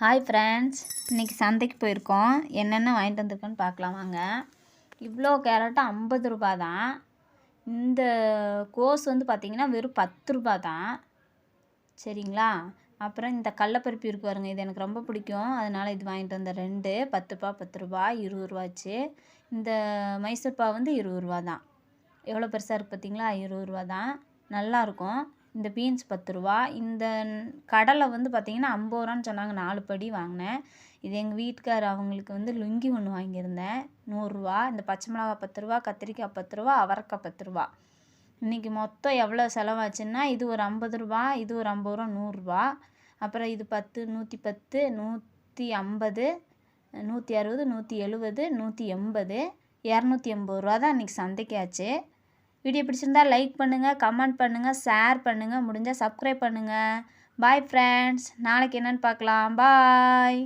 Hi friends இன்றைக்கி சந்தைக்கு போயிருக்கோம். என்னென்ன வாங்கிட்டு வந்திருக்கோன்னு பார்க்கலாம் வாங்க. இவ்வளோ கேரட்டும் ஐம்பது ரூபா தான் இந்த கோஸ் வந்து பார்த்திங்கன்னா வெறும் பத்து ரூபா தான் சரிங்களா? அப்புறம் இந்த கடலப்பருப்பு இருக்கு பாருங்க. இது எனக்கு ரொம்ப பிடிக்கும். அதனால் இது வாங்கிட்டு வந்தேன் ரெண்டு. பத்து ரூபா பத்து ரூபா இருபது ரூபாச்சு. இந்த மைசூர் வந்து இருபது ரூபா தான் எவ்வளோ பெருசாக இருக்குது பார்த்தீங்களா இருபது ரூபா தான் நல்லாயிருக்கும் இந்த பீன்ஸ் பத்து ரூபா. இந்த கடலை வந்து பார்த்திங்கன்னா ஐம்பது ரூபான்னு சொன்னாங்க. நாலு படி வாங்கினேன். இது எங்கள் வீட்டுக்கார் அவங்களுக்கு வந்து லுங்கி ஒன்று வாங்கியிருந்தேன். நூறுரூவா இந்த பச்சை மிளகா பத்து ரூபா கத்திரிக்காய் பத்து ரூபா அவரக்காய் பத்து ரூபா. இன்றைக்கி மொத்தம் எவ்வளோ செலவாச்சுன்னா இது ஒரு ஐம்பது ரூபா இது ஒரு ஐம்பது ரூபா நூறுரூவா அப்புறம் இது பத்து நூற்றி பத்து நூற்றி ஐம்பது நூற்றி அறுபது நூற்றி எழுபது நூற்றி எண்பது இரநூத்தி எண்பது ரூபா தான் இன்றைக்கி சந்தைக்கு ஆச்சு. வீடியோ பிடிச்சிருந்தா லைக் பண்ணுங்கள் கமெண்ட் பண்ணுங்கள் ஷேர் பண்ணுங்கள் முடிஞ்சால் சப்ஸ்கிரைப் பண்ணுங்கள் பாய் ஃப்ரெண்ட்ஸ் நாளைக்கு என்னென்னு பார்க்கலாம். பாய்